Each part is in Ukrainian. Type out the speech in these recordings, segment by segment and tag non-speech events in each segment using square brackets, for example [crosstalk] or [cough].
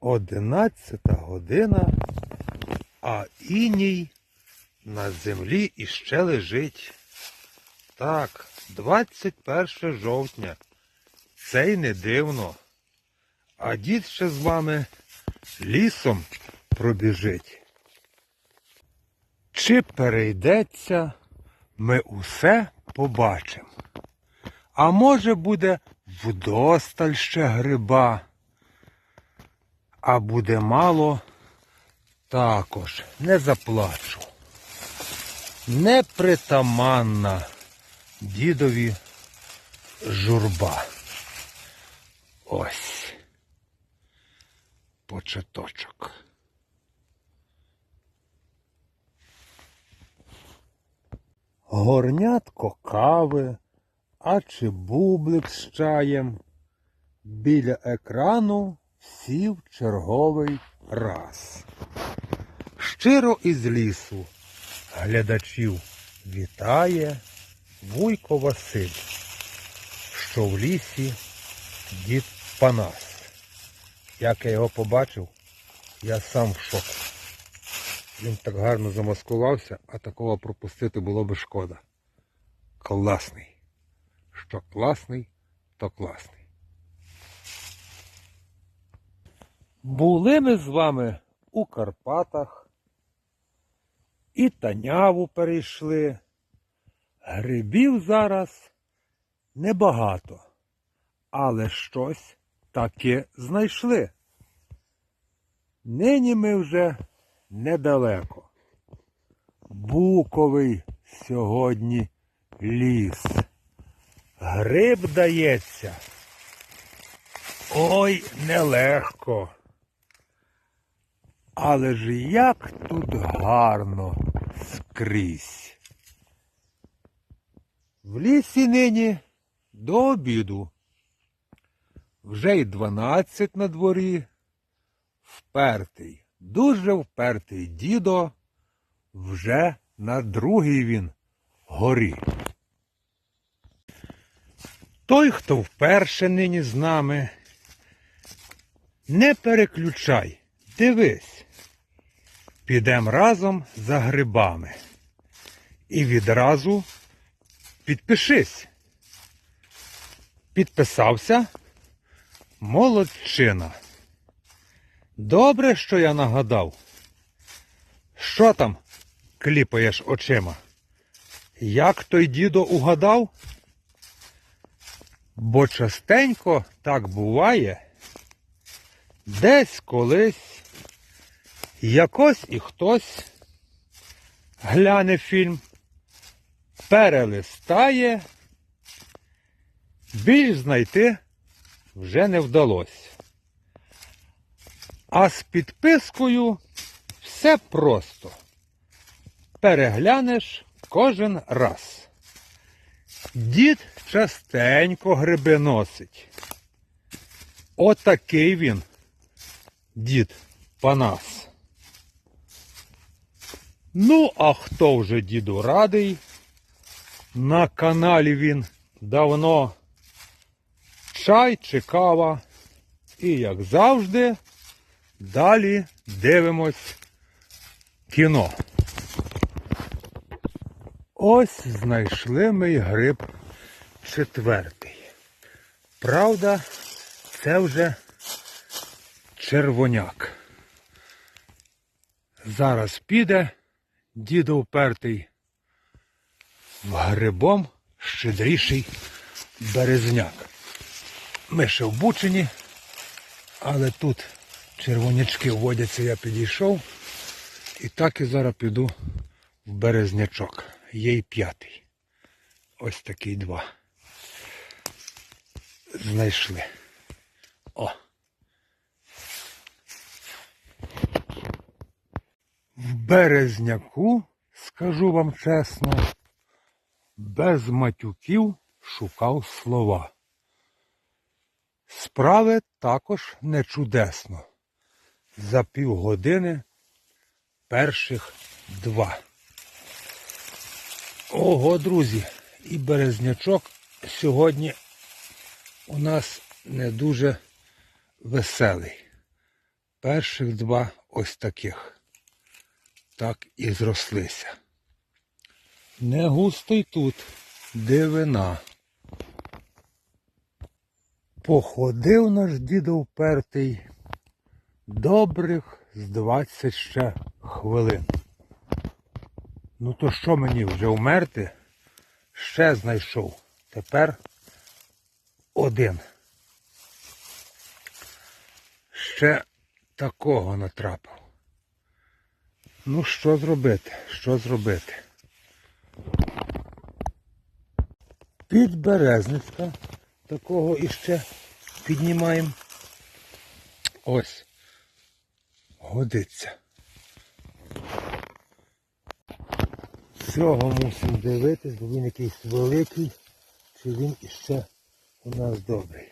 Одинадцята година, а іній на землі іще лежить. Так, 21 жовтня. Це й не дивно. А дід ще з вами лісом пробіжить. Чи перейдеться, ми усе побачимо. А може буде вдосталь ще гриба. А буде мало, також не заплачу. Непритаманна дідові журба. Ось. Початочок. Горнятко кави, а чи бублик з чаєм. Біля екрану сів черговий раз. Щиро із лісу глядачів вітає Вуйко Василь, що в лісі дід Панас. Як я його побачив, я сам в шоку. Він так гарно замаскувався, а такого пропустити було би шкода. Класний. Що класний, то класний. Були ми з вами у Карпатах, і Таняву перейшли. Грибів зараз небагато, але щось таки знайшли. Нині ми вже недалеко. Буковий сьогодні ліс. Гриб дається. Ой, нелегко. Але ж як тут гарно скрізь. В лісі нині до обіду. Вже й дванадцять на дворі. Впертий, дуже впертий дідо, вже на другій він горі. Той, хто вперше нині з нами, не переключай, дивись. Підем разом за грибами. І відразу підпишись. Підписався? Молодчина. Добре, що я нагадав. Що там кліпаєш очима? Як той дідо угадав? Бо частенько так буває, десь колись якось і хтось гляне фільм, перелистає, більш знайти вже не вдалося. А з підпискою все просто. Переглянеш кожен раз. Дід частенько гриби носить. Отакий він, дід Панас. Ну, а хто вже діду радий? На каналі він давно чай чи кава. І як завжди, далі дивимось кіно. Ось знайшли ми гриб четвертий. Правда, це вже червоняк. Зараз піде дідо впертий грибом щедріший березняк. Ми ще в Бучині, але тут червонячки водяться, я підійшов. І так і зараз піду в березнячок. Є й п'ятий. Ось такий два. Знайшли. О. В березняку, скажу вам чесно, без матюків шукав слова. Справи також не чудесно. За півгодини перших два. Ого, друзі, і березнячок сьогодні у нас не дуже веселий. Перших два ось таких. Так і зрослися. Не густо й тут дивина. Походив наш дідо впертий добрих з двадцять ще хвилин. Ну то що мені вже вмерти? Ще знайшов. Тепер один. Ще такого натрапив. Ну, що зробити? Що зробити? Підберезницька. Такого іще піднімаємо. Ось. Годиться. Цього мусимо дивитись, бо він якийсь великий, чи він іще у нас добрий.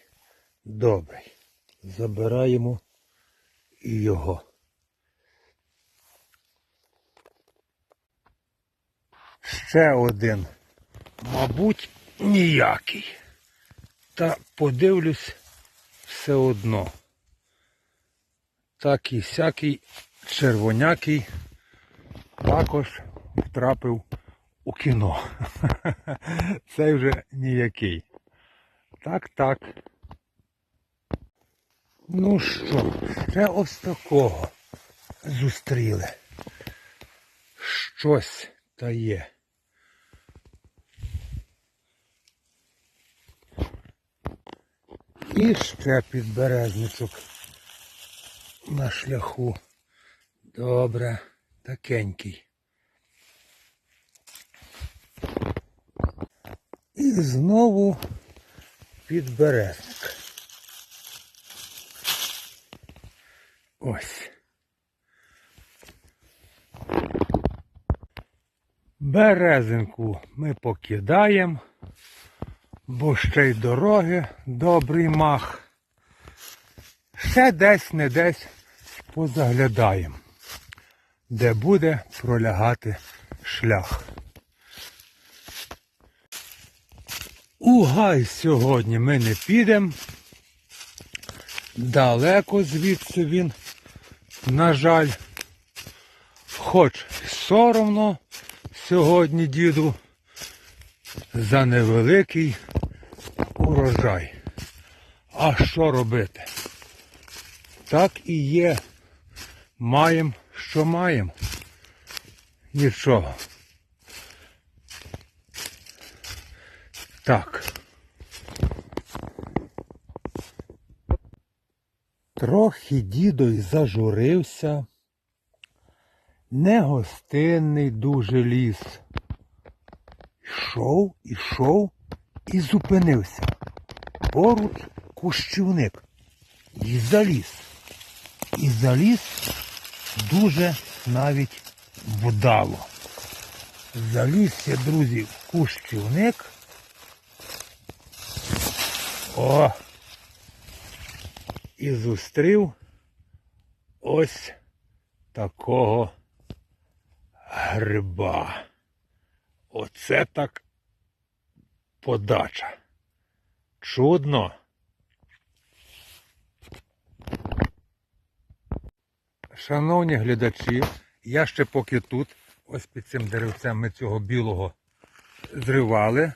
Добрий. Забираємо і його. Ще один. Мабуть, ніякий. Та подивлюсь все одно. Такий сякий червонякий також втрапив у кіно. [laughs] Цей вже ніякий. Так, так. Ну що, ще ось такого зустріли. Щось та є. І ще підберезничок на шляху. Добре, такенький. І знову підберезник. Ось. Березинку ми покидаємо, бо ще й дороги добрий мах. Ще десь не десь позаглядаємо, де буде пролягати шлях. У гай сьогодні ми не підемо. Далеко звідси він, на жаль, хоч соромно сьогодні діду за невеликий урожай. А що робити? Так і є. Маємо, що маємо. Нічого. Так. Трохи дідо й зажурився. Негостинний дуже ліс. Йшов, ішов і зупинився. Поруч кущівник. І заліз. І заліз дуже навіть вдало. Залізся, друзі, в кущівник. О! І зустрів ось такого гриба. Оце так подача. Чудно. Шановні глядачі, я ще поки тут, ось під цим деревцем ми цього білого зривали.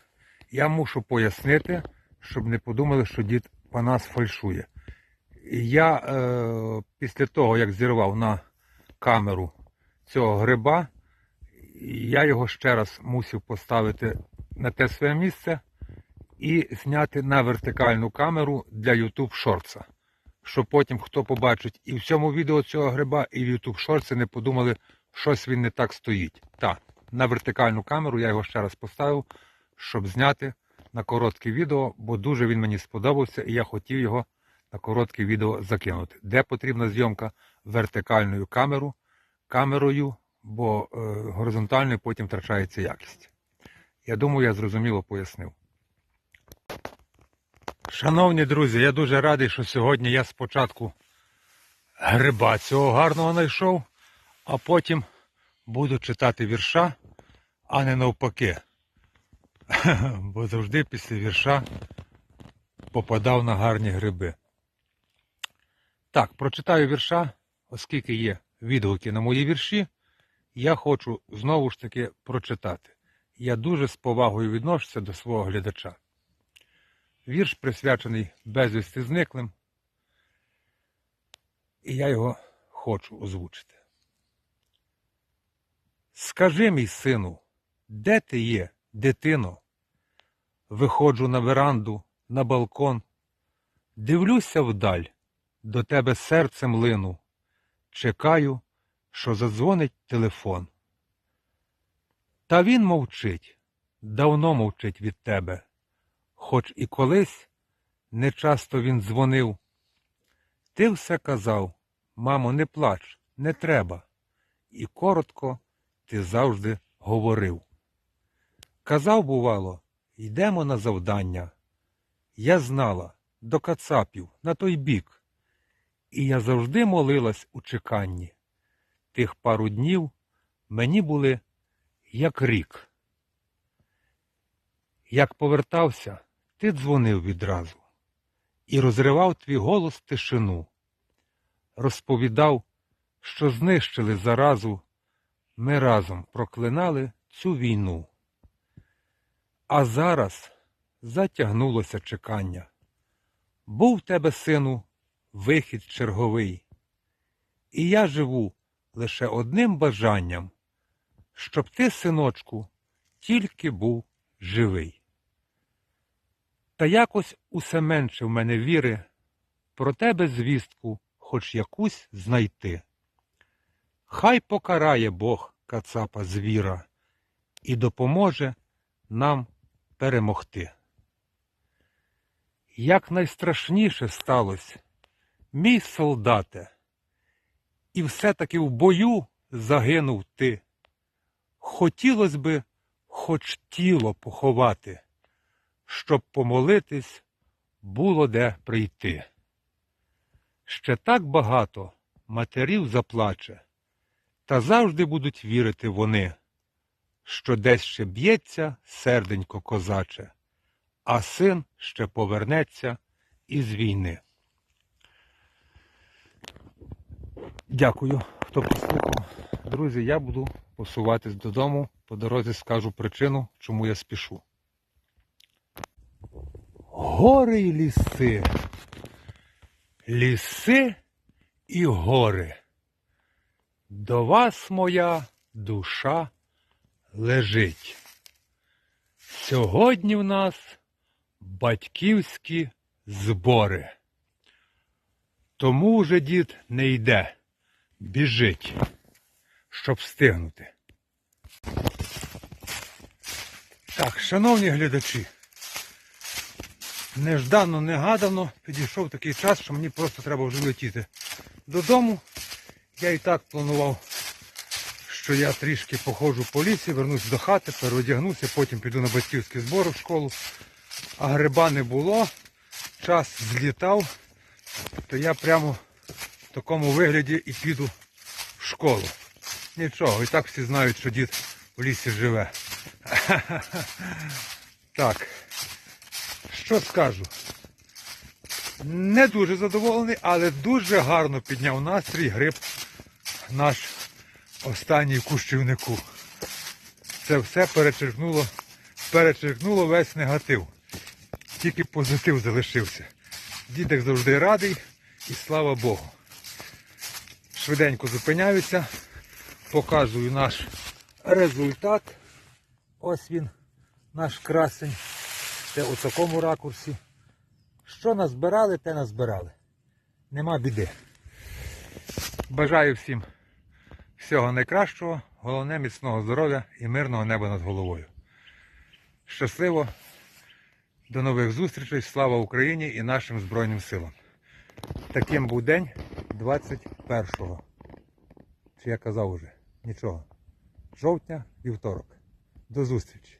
Я мушу пояснити, щоб не подумали, що дід Панас фальшує. Я е, після того, як зірвав на камеру цього гриба, я його ще раз мусив поставити на те своє місце і зняти на вертикальну камеру для YouTube Shorts. Щоб потім хто побачить і в цьому відео цього гриба, і в YouTube Shorts не подумали, щось він не так стоїть. Так, на вертикальну камеру я його ще раз поставив, щоб зняти на коротке відео, бо дуже він мені сподобався, і я хотів його на коротке відео закинути. Де потрібна зйомка вертикальною камеру, камерою, бо е, горизонтальною потім втрачається якість. Я думаю, я зрозуміло пояснив. Шановні друзі, я дуже радий, що сьогодні я спочатку гриба цього гарного знайшов, а потім буду читати вірша, а не навпаки. [laughs] Бо завжди після вірша попадав на гарні гриби. Так, прочитаю вірша, оскільки є відгуки на мої вірші, я хочу знову ж таки прочитати. Я дуже з повагою відношуся до свого глядача. Вірш присвячений безвісти зниклим, і я його хочу озвучити. Скажи, мій сину, де ти є, дитино? Виходжу на веранду, на балкон, дивлюся вдаль, до тебе серцем лину, чекаю, що задзвонить телефон. Та він мовчить, давно мовчить від тебе, хоч і колись нечасто він дзвонив. Ти все казав, мамо, не плач, не треба, і коротко ти завжди говорив. Казав, бувало, йдемо на завдання. Я знала до кацапів на той бік, і я завжди молилась у чеканні. Тих пару днів мені були як рік. Як повертався, ти дзвонив відразу і розривав твій голос тишину, розповідав, що знищили заразу, ми разом проклинали цю війну. А зараз затягнулося чекання. Був в тебе, сину, вихід черговий, і я живу лише одним бажанням, щоб ти, синочку, тільки був живий. Та якось усе менше в мене віри, про тебе звістку хоч якусь знайти. Хай покарає Бог кацапа звіра і допоможе нам перемогти. Як найстрашніше сталося, мій солдате, і все-таки в бою загинув ти. Хотілось би хоч тіло поховати, щоб помолитись було де прийти. Ще так багато матерів заплаче, та завжди будуть вірити вони, що десь ще б'ється серденько козаче, а син ще повернеться із війни. Дякую, хто послухав. Друзі, я буду посуватись додому. По дорозі скажу причину, чому я спішу. Гори й ліси. Ліси і гори. До вас моя душа лежить. Сьогодні в нас батьківські збори. Тому вже дід не йде, біжить, щоб встигнути. Так, шановні глядачі, неждано, негадано підійшов такий час, що мені просто треба вже летіти додому. Я і так планував, що я трішки походжу по лісі, вернусь до хати, переодягнуся, потім піду на батьківські збори в школу. А гриба не було, час злітав, то я прямо в такому вигляді і піду в школу. Нічого, і так всі знають, що дід в лісі живе. [laughs] Так, що скажу? Не дуже задоволений, але дуже гарно підняв настрій гриб наш останній кущівнику. Це все перечеркнуло, перечеркнуло весь негатив. Тільки позитив залишився. Дідek завжди радий і слава Богу. Швиденько зупиняюся, показую наш результат. Ось він, наш красень. Це у такому ракурсі. Що назбирали, те назбирали. Нема біди. Бажаю всім всього найкращого, головне міцного здоров'я і мирного неба над головою. Щасливо! До нових зустрічей. Слава Україні і нашим Збройним силам. Таким був день 21-го. Чи я казав уже? Нічого. Жовтня, вівторок. До зустрічі.